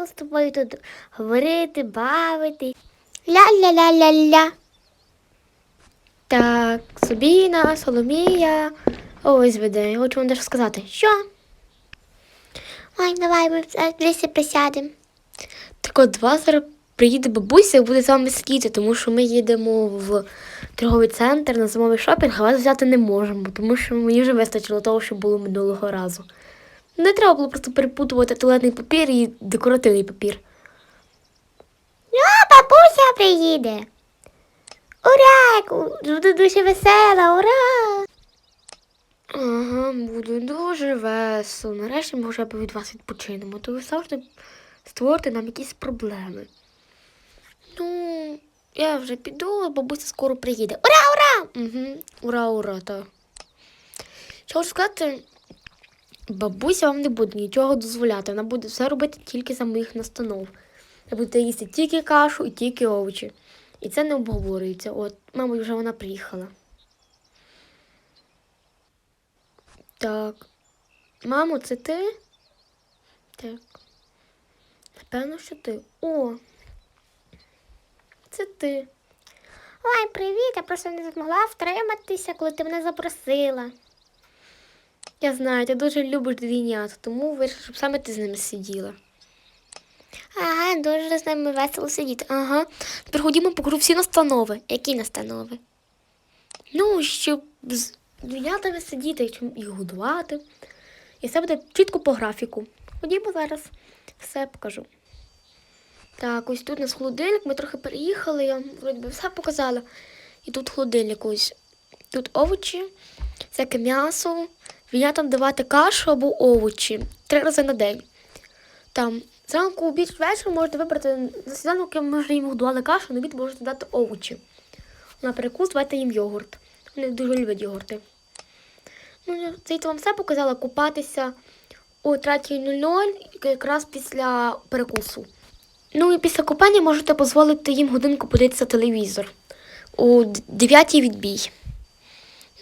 весело з тобою тут говорити, бавити. Ля-ля-ля-ля-ля. Так, Собіна, Соломія. Ось веде, я хочу вам дещо сказати. Що? Ой, давай ми лісі присядемо. Так от два зараз приїде бабуся і буде з вами сидіти, тому що ми їдемо в торговий центр на зимовий шопінг, а вас взяти не можемо, тому що мені вже вистачило того, що було минулого разу. Не треба було просто перепутувати туалетний папір і декоративний папір. А, бабуся приїде. Ура! Буду дуже весела, ура! Ага, буде дуже весело. Нарешті ми вже від вас відпочинемо, то ви завжди створите нам якісь проблеми. Ну, я вже піду, а бабуся скоро приїде. Ура, ура! Угу. Ура, ура, так. Що хочу сказати, бабуся вам не буде нічого дозволяти. Вона буде все робити тільки за моїх настанов. Ви будете їсти тільки кашу і тільки овочі. І це не обговорюється. От, мабуть, вже вона приїхала. Так. Мамо, це ти? Так. Напевно, що ти. О. Це ти. Ой, привіт, я просто не змогла втриматися, коли ти мене запросила. Я знаю, ти дуже любиш двійнят, тому вирішила, щоб саме ти з ними сиділа. Ага, дуже з ними весело сидіти. Ага. Тепер ходімо покажу всі настанови. Які настанови? Ну, щоб з двійнятами сидіти, їх годувати. І все буде чітко по графіку. Ходімо зараз, все покажу. Так, ось тут у нас холодильник, ми трохи переїхали, я вроді би все показала. І тут холодильник ось. Тут овочі, всяке м'ясо. Двійнятам давати кашу або овочі три рази на день. Там зранку, обід, вечір можете вибрати за сніданок, я може їм годували кашу, на обід можете дати овочі. На перекус давайте їм йогурт. Вони дуже люблять йогурти. Ну, я це вам все показала купатися о 3.00 якраз після перекусу. Ну і після купання можете дозволити їм годинку подивитися телевізор. У 9 відбій.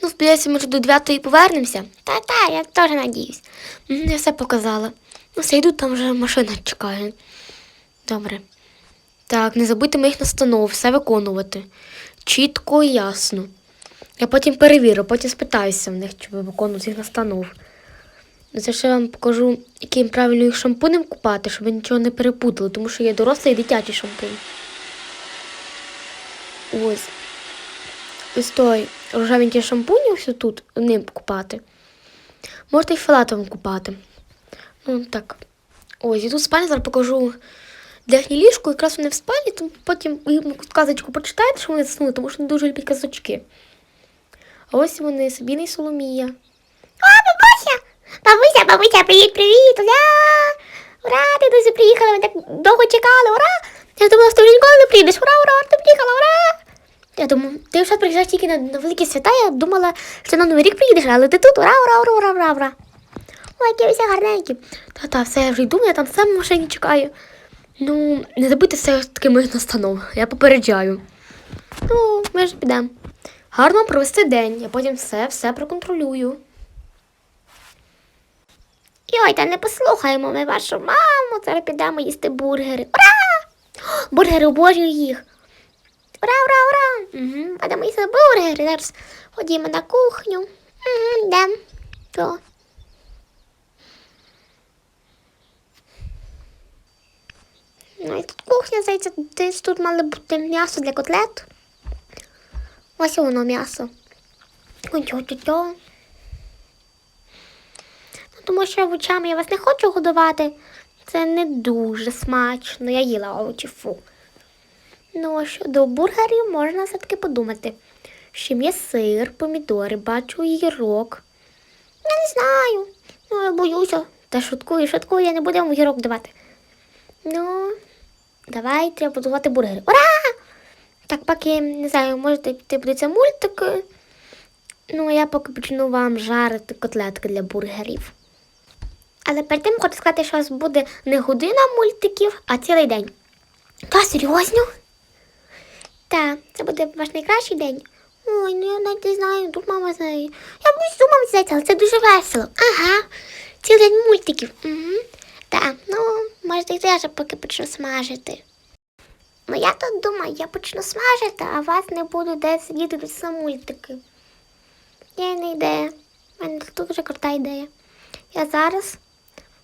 Ну, сподіваюся, ми вже до 9 повернемося. Та-та, я теж надіюсь. Я все показала. Ну, все йду, там вже машина чекає. Добре. Так, не забудьте моїх настанов, все виконувати. Чітко і ясно. Я потім перевірю, потім спитаюся в них, чи ви виконують їх настанов. Це ще вам покажу, яким правильно їх шампунем купати, щоб ви нічого не перепутали, тому що є дорослий і дитячий шампунь. Ось. Ось той рожевенький шампунь ось тут ним купати. Можете і фалатовим купати. Ну, так. Ось, і тут спальня зараз покажу верхнє ліжко, якраз вони в спальні, тому потім казочку почитаєте, що вони заснули, тому що вони дуже люблять казочки. А ось вони, Сабіна і Соломія. О, бабуся! Бабуся, бабуся, привіт, привіт! Ура! Ура, ти дуже приїхала, ми так довго чекали, ура! Я думала, що ти вже ніколи не прийдеш. Ура, ура, ти приїхала, ура! Я думаю, ти вже приїжджаєш тільки на, на великі свята, я думала, що на Новий рік приїдеш, але ти тут, ура, ура, ура, ура, ура, ура. Ой, які всі гарненькі. Та-та, все, я вже йду, я там сам в машині чекаю. Ну, не забудьте все ж таки моїх настанов, я попереджаю. Ну, ми ж підемо. Гарно провести день, я потім все, все проконтролюю. Йой, та не послухаємо ми вашу маму, зараз підемо їсти бургери. Ура! Бургери обожнюю їх. Ура, ура, ура! Угу. Їсти бургери. Зараз ходімо на кухню. Угу, йдемо. То. Ну і тут кухня, здається, десь тут мало бути м'ясо для котлет. Ось воно м'ясо. Ну, тому що овочами я вас не хочу годувати. Це не дуже смачно. Я їла овочі, фу. Ну, а щодо бургерів можна все-таки подумати. Ще є сир, помідори, бачу огірок. Я не знаю. Ну, я боюся. Та шуткую, шуткую, я не буду вам огірок давати. Ну, давай треба будувати бургери. Ура! Так, поки, не знаю, можете піти подивитися мультики. Ну, а я поки почну вам жарити котлетки для бургерів. Але перед тим хочу сказати, що у вас буде не година мультиків, а цілий день. Та серйозно? Так, це буде ваш найкращий день. Ой, ну я навіть не знаю, тут мама знає. Я буду з мама взяти, але це дуже весело. Ага. Цілий день мультиків. Угу. Так, ну, можете йти, аж поки почну смажити. Ну я тут думаю, я почну смажити, а вас не буду де сидіти дивитися мультики. Є не ідея. У мене тут дуже крута ідея. Я зараз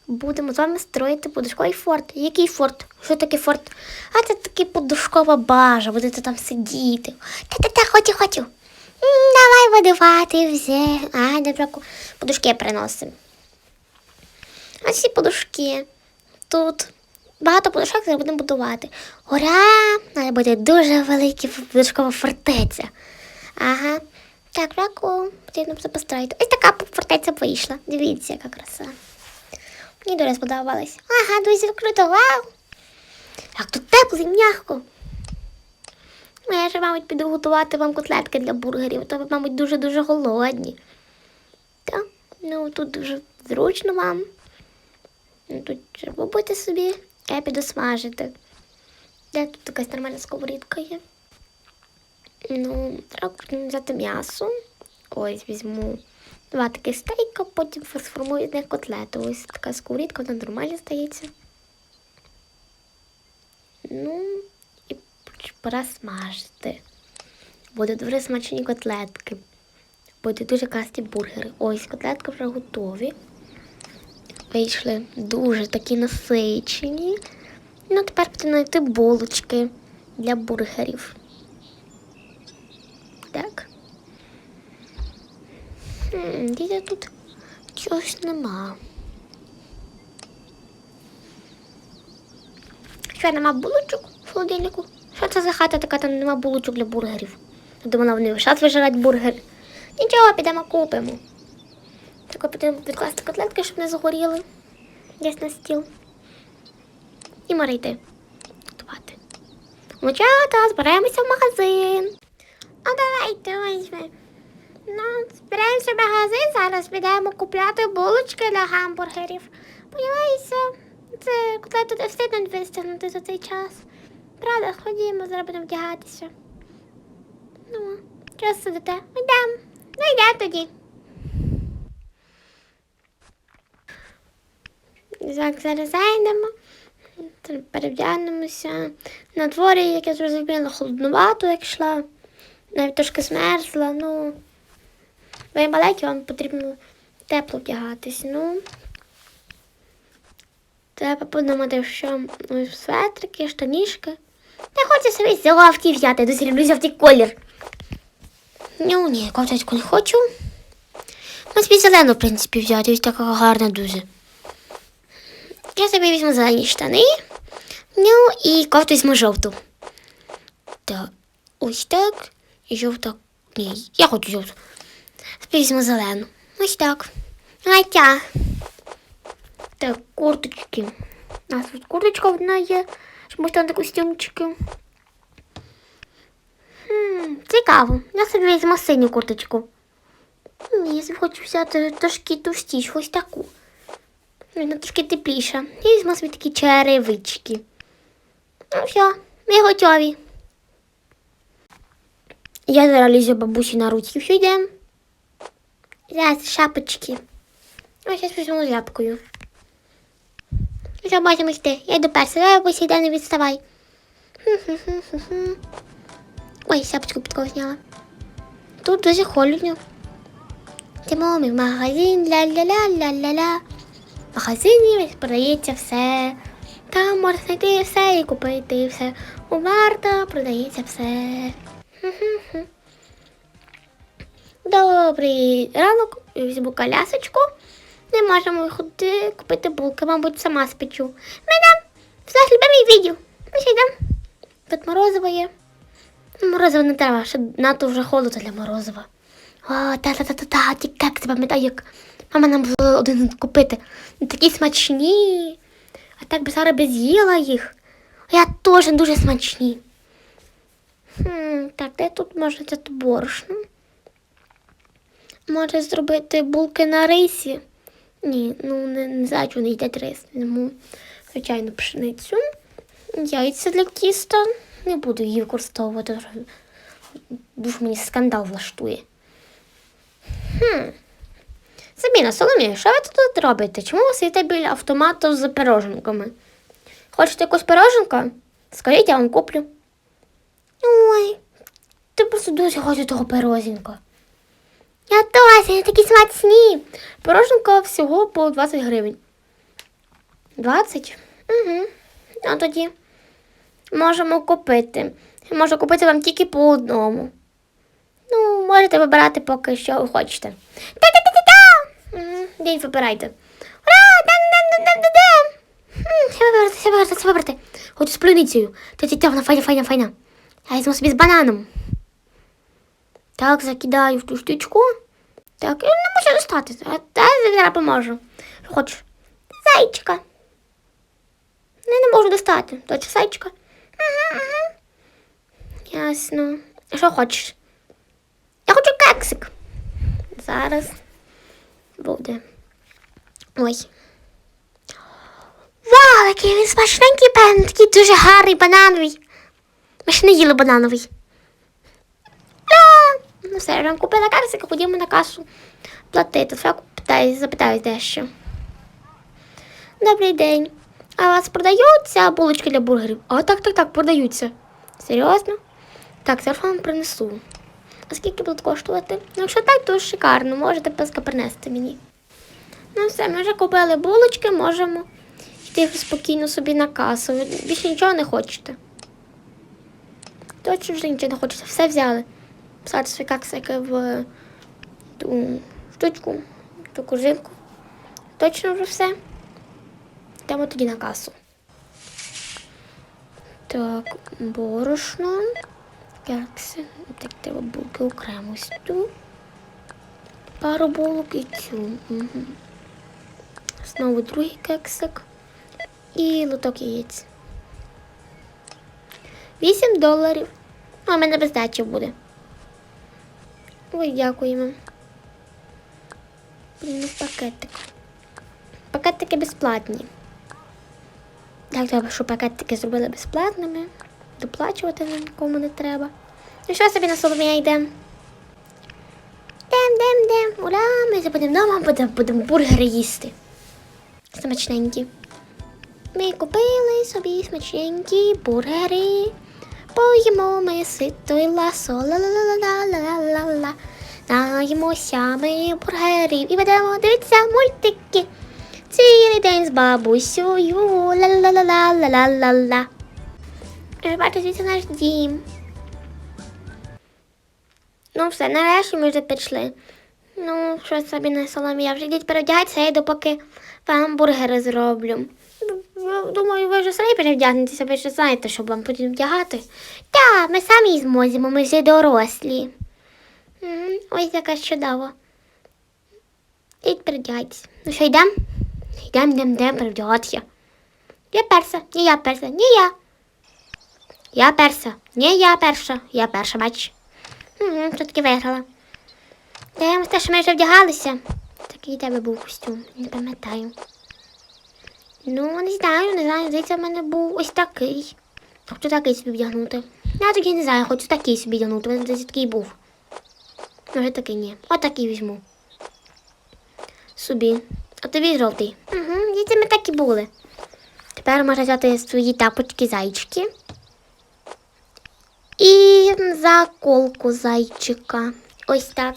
будемо з вами строїти подушковий форт. Який форт? Що таке форт? А це таки подушкова бажа, будете там сидіти. Та-та-та, хочу, хочу. Давай видавати вже. А, добре, подушки приносимо. Ось ці подушки. Тут багато подушок зараз будемо будувати. Ура! Має бути дуже велика подушкова фортеця. Ага. Так, раку потрібно все построїти. Ось така фортеця вийшла. Дивіться, яка краса. Мені дуже сподобалось. Ага, дуже круто, вау! Як тут тепло і м'яко. Ну, я ж, мабуть, піду готувати вам котлетки для бургерів, то ви, мабуть, дуже-дуже голодні. Так, ну тут дуже зручно вам. Ну, Тут побудьте собі, я піду смажити. Де тут якась нормальна сковорідка є? Ну, треба взяти м'ясо. Ось візьму два таких стейка, потім сформую з них котлету. Ось така сковорідка, вона нормально стається. Ну, і пора смажити. Будуть дуже смачні котлетки. Будуть дуже класні бургери. Ось котлетки вже готові. Вийшли дуже такі насичені. Ну, тепер потрібно знайти булочки для бургерів. Так. Діти тут чогось нема. Що нема булочок в холодильнику? Що це за хата така, там нема булочок для бургерів? Я думала, вони вишат вижирають бургер. Нічого, підемо купимо. Тако потрібно підкласти котлетки, щоб не загоріли. Десь на стіл. І мора йти. Готувати. Мочата, збираємося в магазин. А давайте ми. Ну, збираємося в магазин, зараз підемо купляти булочки для гамбургерів. Сподіваюся, це котлету не встигнуть вистигнути за цей час. Правда, ходімо, зараз будемо вдягатися. Ну, чого сидите? Йдемо. Ну, йдемо тоді. Так, зараз зайдемо, перевдягнемося. На дворі, як я зрозуміла, холодновато, як йшла. Навіть трошки змерзла, ну. Ви маленькі, вам потрібно тепло вдягатись. Ну. Треба подумати, що ну, светрики, штанішки. Я хочу собі золоті взяти, я дуже люблю жовтий колір. Ну, ні, кофточку не хочу. Ну, собі зелену, в принципі, взяти, ось така гарна дуже. Я собі візьму зелені штани. Ну і кофту візьму жовту. Так, ось так. І жовта. Ні, я хочу жовту. Візьму зелену. Ось так. Гатя. Так, курточки. У нас тут курточка одна є. Можна на костюмчики. Цікаво. Я собі візьму синю курточку. Я хочу взяти трошки товстішу, ось таку. Вона трошки тепліша. І візьму собі такі черевички. Ну все, ми готові. Я зараз лізу бабусі на руці. Все йдемо. Зараз шапочки. Ось зараз візьму ляпкою. Все, можемо йти. Я йду перша. Давай бабуся не відставай. Ой, шапочку підкова зняла. Тут дуже холодно. Йдемо ми в магазин, ля-ля-ля-ля-ля-ля. В магазині продається все. Там можна знайти все і купити все. У Марта продається все. Хм-хм-хм. Добрий ранок, візьму колясочку. Не можемо виходити купити булки, мабуть, сама спечу. Мене все любимий відео. Ми ще йдемо. Тут морозиво є. Ну, Морозиво не треба, ще надто вже холодно для морозива. О, та-та-та-та-та, ті кекси, пам'ятаю, як мама нам була один купити. Такі смачні. А так би зараз би з'їла їх. Я теж дуже смачні. Хм, так, де тут можна взяти борошно? Може зробити булки на рисі. Ні, ну не, не знаю, чи вони їдять рис. Тому, звичайно, пшеницю. Яйця для тіста. Не буду її використовувати. Дуже мені скандал влаштує. Хм. Сабіна, Соломія, що ви тут робите? Чому ви сидите біля автомату з пироженками? Хочете якусь пироженку? Скажіть, я вам куплю. Ой, ти просто дуже хочу того пироженка. Я теж, вони такі смачні. Пироженка всього по 20 гривень. 20? Угу. А тоді можемо купити. Можу купити вам тільки по одному. Ну, можете вибирати поки що хочете. Та-та-та-та-та! Угу. День вибирайте. Ура! Дан-дан-дан-дан-дан! Це вибрати, це вибрати, вибрати. Хочу з пленицею. Та-та-та, вона файна, файна, файна. Я візьму собі з бананом. Так, закидаю в ту штучку. Так, я не можу достати. Та я поможу. Що хочеш? Зайчика. Я не можу достати. Точно зайчика. Угу, угу. Ясно. Що хочеш? Я хочу кексик. Зараз буде. Ой. Вау, який він смачненький пен, такий дуже гарний банановий. Ми ще не їли банановий. Все, я купила кексик, ходімо на касу платити. Я питаю, запитаю дещо. Добрий день. А у вас продаються булочки для бургерів? А так, так, так, продаються. Серйозно? Так, зараз вам принесу. А скільки будуть коштувати? Ну, якщо так, то шикарно, можете песка принести мені. Ну все, ми вже купили булочки, можемо йти спокійно собі на касу. Більше нічого не хочете. Точно вже нічого не хочете. Все взяли. Писати свій кексики в ту штучку, ту кожинку. Точно вже все. Йдемо тоді на касу. Так, борошно. Кекси. Так, треба булки окремо ту. Пару булок і цю. Угу. Знову другий кексик. І лоток яєць. 8 доларів. А, у мене без здачі буде. Ой, дякуємо. Блін, ну пакетик. Пакетики безплатні. Так, треба, щоб пакетики зробили безплатними. Доплачувати нікому не треба. Ну що собі на Соломія йдемо? Дем, дем, дем. Ура, ми вже будемо вдома, будемо, будемо бургери їсти. Смачненькі. Ми купили собі смачненькі бургери. Поїмо ми сито і ласо, ла-ла-ла-ла-ла-ла-ла-ла. Наїмося ми бургерів і будемо дивитися мультики. Цілий день з бабусею, ла-ла-ла-ла-ла-ла-ла-ла. Бачите, звідси наш дім. Ну все, нарешті ми вже пішли. Ну, що собі на Соломія, вже йдіть переодягатися, я йду, поки вам бургери зроблю. Ну, Думаю, ви вже самі перевдягнетеся, ви ж знаєте, що вам потрібно вдягати. Так, ми самі зможемо, ми вже дорослі. Ось яка чудово. Ідіть перевдягайтеся. Ну що, йдемо? Йдемо, йдемо, йдемо перевдягатися. Я перша, ні я перша, ні я. Я перша, ні я перша, я перша, бач. Угу, таки виграла. Дивимося, те, що ми вже вдягалися. Такий тебе був костюм, не пам'ятаю. Ну, не знаю, не знаю, здається, в мене був ось такий. Хочу такий собі вдягнути. Я тоді не знаю, хочу такий собі вдягнути, у десь такий був. Може такий ні. Отакий візьму. Собі. А тобі жовтий. Угу, діти ми так і були. Тепер можна взяти свої тапочки зайчики. І заколку зайчика. Ось так.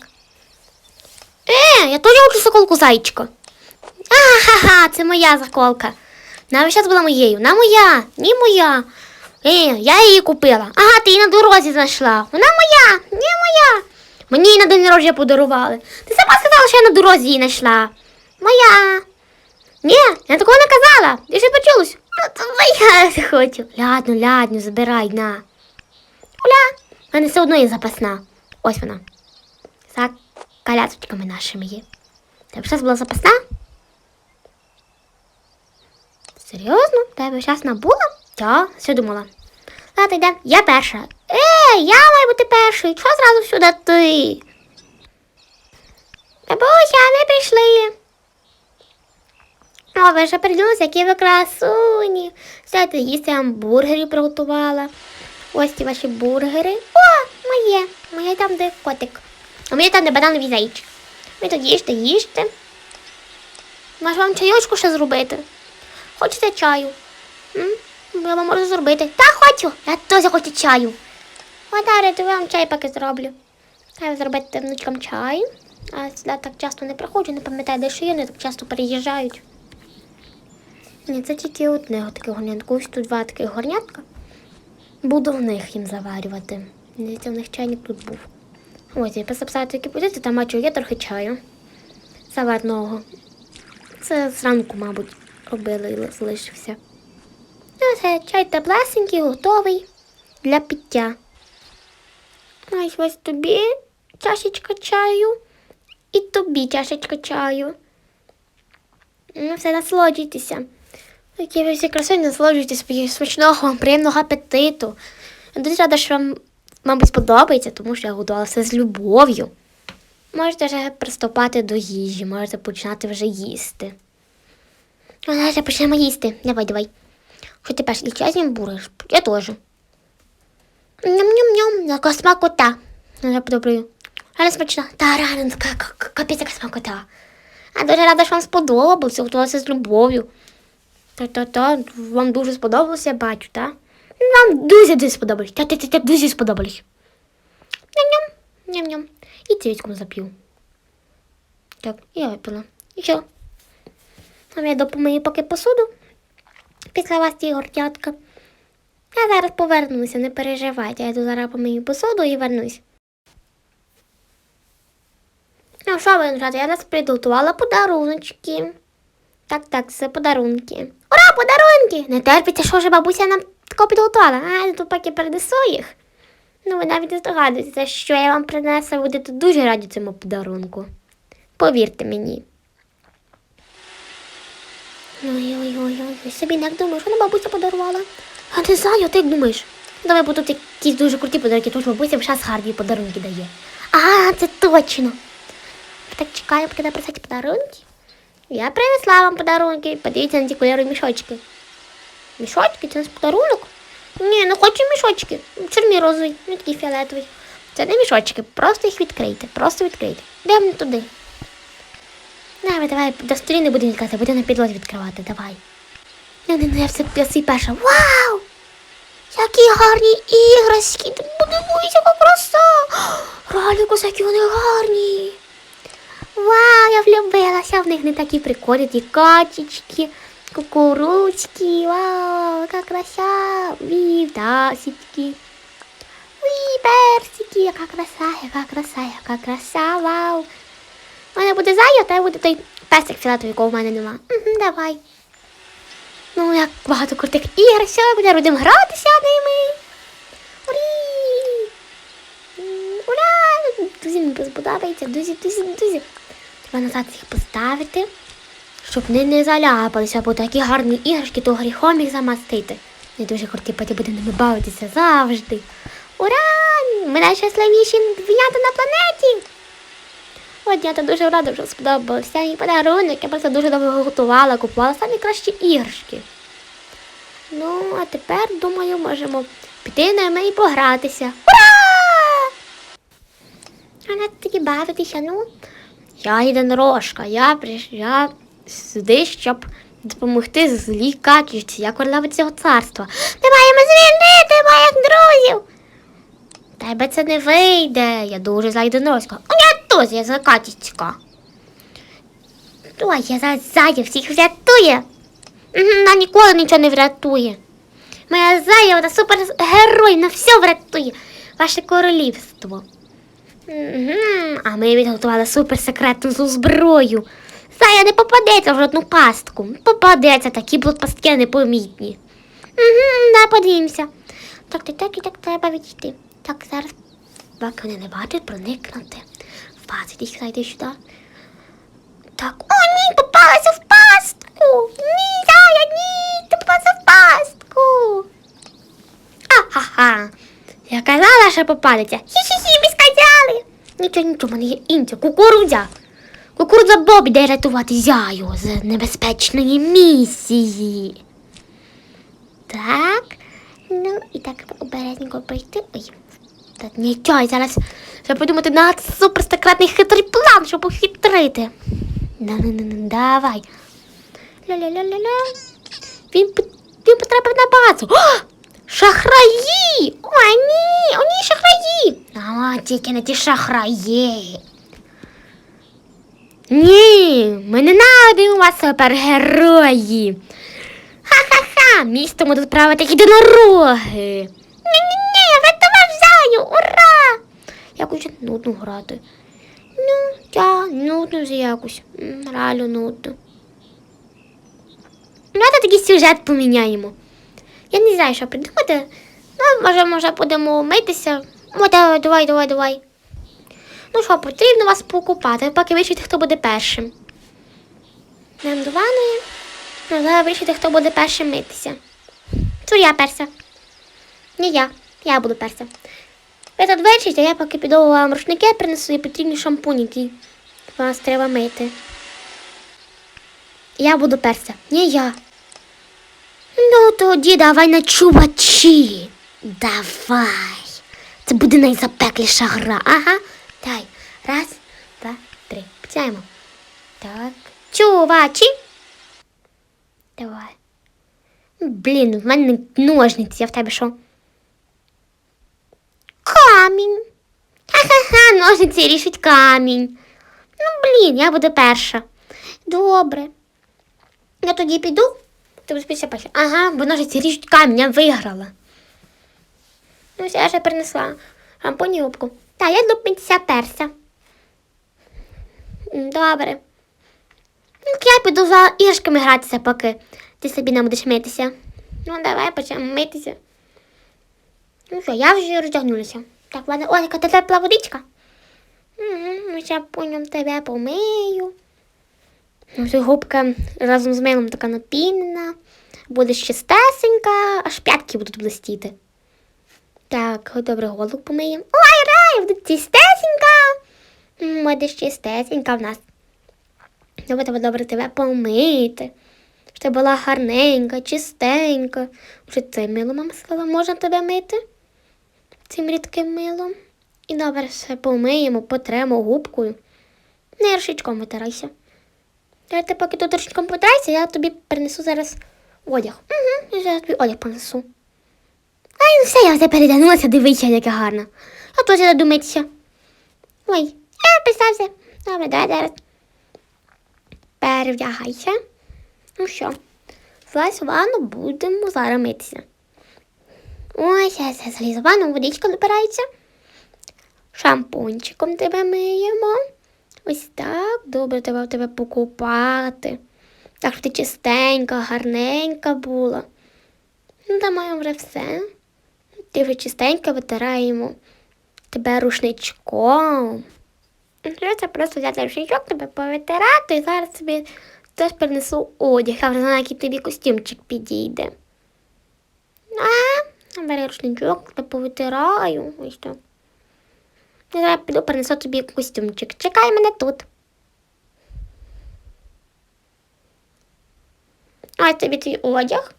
Е, я теж хочу заколку зайчика. Ага, це моя заколка. Вона зараз була моєю. Вона моя, ні моя. Е, я її купила. Ага, ти її на дорозі знайшла. Вона моя, не моя. Мені її на день народження подарували. Ти сама сказала, що я на дорозі її знайшла. Моя. Ні, я такого не казала. Ти ще почулось. Ну, то моя хочу. Ладно, ладно, забирай, на. Уля, в мене все одно є запасна. Ось вона. За колясочками нашими є. Тебе зараз була запасна? Серйозно? Тебе зараз набула? Так, все думала. Ладно, йдемо. Я перша. Ей, я маю бути першою. Чого зразу сюди ти? Бабуся, ми прийшли. О, ви вже приділися, які ви красуні. Сядьте їсти гамбургерів приготувала. Ось ці ваші бургери. О, моє. Моє там, де котик. А моє там, де банановий зайчик. Ви тут їжте, їжте. Може вам чайочку ще зробити? Хочете чаю? М? Я вам можу зробити. Та хочу. Я теж хочу чаю. О, то я вам чай поки зроблю. Хай ви зробите внучкам чай. А сюди так часто не приходжу, не пам'ятаю, де що є, вони так часто переїжджають. Ні, це тільки одне таке горнятко. Ось тут два таких горнятка. Буду в них їм заварювати. Дивіться, в них чайник тут був. Ось, я посапсати такі позиції, там бачу, є трохи чаю. Заварного. Це зранку, мабуть, робили і залишився. Ну, все, чай теплесенький, готовий для пиття. Ось ось тобі чашечка чаю і тобі чашечка чаю. Ну, все, насолоджуйтеся. Які ви всі красиві, насолоджуйтесь смачного, приємного апетиту. Я дуже рада, що вам, мабуть, сподобається, тому що я готувала все з любов'ю. Можете вже приступати до їжі, можете починати вже їсти. Ну, почнемо їсти. Давай, давай. Що ти час їм бургер? Я теж. Ням-ням-ням, яка смакота. Ну, Я подобрую. Реально смачна. Та к- к- капець яка смакота. Я дуже рада, що вам сподобалося, готувалася з любов'ю. Та-та-та, вам дуже сподобалося, я бачу, так? Вам дуже дуже сподобалось. Та-та-та, дуже сподобалось. Ням-ням, ням-ням. І цвітку зап'ю. Так, і я випила. І що? А я допомию поки посуду. Після вас ті гордятка. Я зараз повернуся, не переживайте. Я тут зараз помию посуду і вернусь. Ну, що ви? Я нас приготувала подаруночки. Так, так, це подарунки. Ура, подарунки! Не терпіться, що вже бабуся нам тако підготувала. А, я тут поки перенесу їх. Ну, ви навіть не здогадуєтеся, що я вам принесу, ви будете дуже раді цьому подарунку. Повірте мені. Ой-ой-ой, собі не думаю, що нам бабуся подарувала. А не знаю, ти як думаєш? Давай будуть якісь дуже круті подарунки, тому що бабуся вже гарні подарунки дає. А, це точно. Так чекаю, поки написати подарунки. Я принесла вам подарунки. Подивіться на ті кольорові мішочки. Мішочки? Це у нас подарунок? Ні, не хочу мішочки. Чорний розовий, не такий фіолетовий. Це не мішочки, просто їх відкрийте, просто відкрийте. Йдемо туди. Давай, давай, до столі не будемо відкривати, будемо на підлозі відкривати, давай. Не, не, не, я все я всі перша. Вау! Які гарні іграшки! Ти подивись, яка краса! Роліку, які вони гарні! Вау, я влюбилася в них не такі прикольні, ті качечки, кукурудзки, вау, яка краса, ві, птасечки. Ві, персики, яка краса, яка краса, яка краса, вау. У мене буде зайо, та буде той песик фіолетовий, якого в мене нема. Угу, давай. Ну, як багато крутих ігор, сьогодні будемо гратися ними. Урі! Ура! Дуже мені сподобається, дуже, дуже, дуже. Треба назад їх поставити, щоб вони не заляпалися, бо такі гарні іграшки, то гріхом їх замастити. Не дуже круті, потім буде ними бавитися завжди. Ура! Ми найщасливіші двійнята на планеті! Я дуже рада, що сподобався і подарунок. Я просто дуже довго готувала, купувала самі кращі іграшки. Ну, а тепер, думаю, можемо піти ними і погратися. Ура! А на тоді бавитися, ну. Я єдинорожка, я прийшла сюди, щоб допомогти злій качечці, я королева цього царства. Ми маємо звільнити моїх друзів. Тебе це не вийде, я дуже зла єдинорожка. А я теж я зла я зараз зая всіх врятує. Вона ніколи нічого не врятує. Моя зая, вона супергерой, на все врятує. Ваше королівство. А ми відготували суперсекретну зброю. Зая не попадеться в жодну пастку. Попадеться, такі будуть пастки непомітні. Да, подивимося. Так, так, так, і так треба відійти. Так, зараз, поки вони не бачать, проникнути. Їх зайти сюди. Так, о, ні, попалася в пастку. Ні, Зая, ні, ти попалася в пастку. Ха-ха-ха. Я казала, що попадеться. Хі-хі-хі, ви сказали. Нічого, нічого, в мене є інша кукурудзя. Кукурудза Боб іде рятувати зяю з небезпечної місії. Так. Ну, і так обережненько прийти. Ой. Так, нічого, зараз треба подумати на суперсекретний хитрий план, щоб ухитрити. Давай. Ля-ля-ля-ля-ля. Він, він потрапив на базу. О! Шахраї! О, ні! О, ні, шахраї! А, тільки не ті шахраї. Ні, ми ненавидимо вас супергерої. Ха-ха-ха, місто можуть справити єдинороги. Ні-ні-ні, Якось нудно грати. Ну, я нудно вже якось. Реально нудно. Ну, Давайте такий сюжет поміняємо. Я не знаю, що придумати. Ну, може, може, будемо митися. О, давай, давай, давай, давай. Ну що, потрібно вас покупати, поки вирішити, хто буде першим. Йдемо до ванної. Ну, Треба вирішити, хто буде першим митися. Це я перша. Ні я. Я буду перша. Ви тут а я поки піду вам рушники принесу і потрібні шампунь, який вас треба мити. Я буду перша. Ні я. Ну, тоді давай на чувачі. Давай. Це буде найзапекліша гра. Ага. Дай. Раз, два, три. Починаємо. Так. Чувачі. Давай. Блін, в мене ножниці, а в тебе що? Камінь. Ха-ха-ха, ножниці рішуть камінь. Ну, блін, я буду перша. Добре. Я тоді піду. Ти будеш після перша. Ага, бо ножиці ріжуть камінь, я виграла. Ну, я вже принесла шампунь. Так, я перша. М, Добре. Ну, я піду за іграшками гратися, поки ти собі не будеш митися. Ну, давай почнемо митися. Ну що, я вже роздягнулася. Так, ладно, ой, яка тепла водичка. Угу, ну, ще потім тебе помию. Ну, ця губка разом з милом така напінена. Буде чистесенька, аж п'ятки будуть блистіти. Так, добре, голову помиємо. Ой, рай, буде чистесенька. М, Буде чистесенька в нас. Добре, треба добре тебе помити. Щоб ти була гарненька, чистенька. Вже це мило мама сказала, можна тебе мити цим рідким милом. І добре все помиємо, потремо губкою. Не рушичком витирайся. Я ти поки тут рушичком потирайся, я тобі принесу зараз одяг. Угу, я тобі одяг принесу. Ай, ну все, я вже передягнулася, дивися, яка гарна. Я теж задуматися. Ой, я представся. Добре, давай зараз. Перевдягайся. Ну що, злазь в ванну, будемо зараз митися. Зараз я залізу водичка набирається. Шампунчиком тебе миємо. Ось так, добре треба тебе покупати. Так, щоб ти чистенька, гарненька була. Ну, та маємо вже все. Ти вже чистенько витираємо тебе рушничком. Ну, Це просто взяти рушничок, тебе повитирати і зараз тобі теж принесу одяг. Я вже знаю, який тобі костюмчик підійде. А, бери рушничок, тебе повитираю. Ось так. Я зараз піду принесу тобі костюмчик. Чекай мене тут. Ось тобі твій одяг.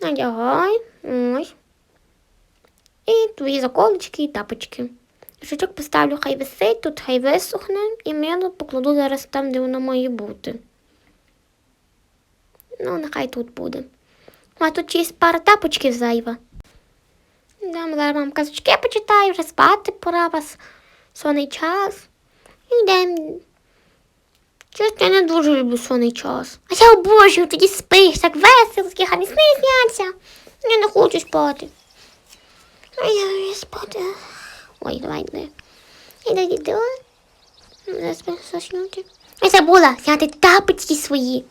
Надягай. Ось. І твої заколочки і тапочки. Рушничок поставлю, хай висить, тут хай висохне, і мило покладу зараз там, де воно має бути. Ну, нехай тут буде. А тут чиїсь пара тапочків зайва. Дам зараз вам казочки почитаю, вже спати пора вас. Сонний час. Йдемо. Чесно, я не дуже люблю сонний час. А я обожнюю, тоді спиш, так весело, такі гарні сни сняться. Я не хочу спати. Я не спати. Ой, давай, йди. Іди, іди. Зараз заснути. Я забула зняти тапочки свої.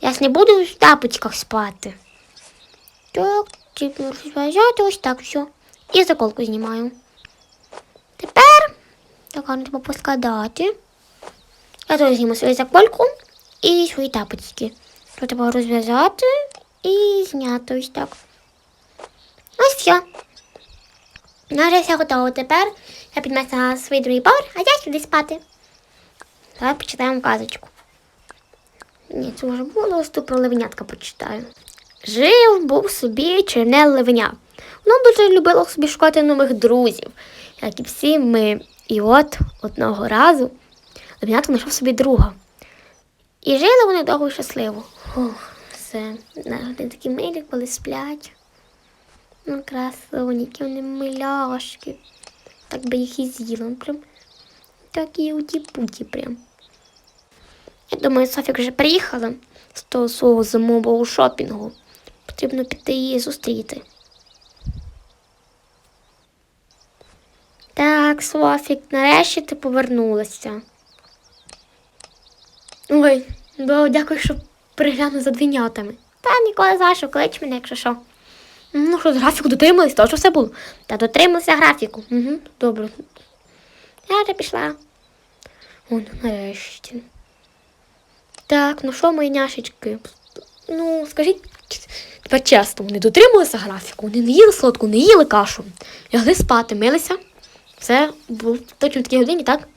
Я ж не буду в тапочках спати. Так, типу, розв'язати ось так все. І заколку знімаю. Тепер так гарно треба поскладати. Я теж зніму свою закольку і свої тапочки. Тут треба розв'язати і зняти ось так. Ось все. Ну, все готово. Тепер я піднесла свій другий поверх, а я сюди спати. Давай почитаємо казочку. Ні, це вже було, тут про левенятка почитаю. Жив був собі черне левеня. Воно дуже любило собі шукати нових друзів, як і всі ми. І от одного разу левенятко знайшов собі друга. І жили вони довго і щасливо. Фух, все. Вони такі милі, коли сплять. Ну, красуні, які вони миляшки. Так би їх і з'їла. Ну, Прям такі уті-путі прям. Я думаю, Софік вже приїхала з того свого зимового шопінгу. Потрібно піти її зустріти. Так, Софік, нарешті ти повернулася. Ой, бо дякую, що пригляну за двійнятами. Та ніколи за що, клич мене, якщо що. Ну що, з графіку дотримались, то що все було? Та дотрималися графіку. Угу, добре. Я вже пішла. О, ну нарешті. Так, ну що, мої няшечки? Ну, скажіть, тепер чесно, вони дотрималися графіку, вони не їли солодку, не їли кашу. Лягли спати, милися. Все було точно в такій годині, так?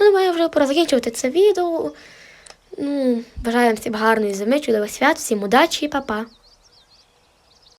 Ну, думаю, вже пора закінчувати це відео. Ну, бажаю вам всім гарної зими, чудових свят, всім удачі і па-па.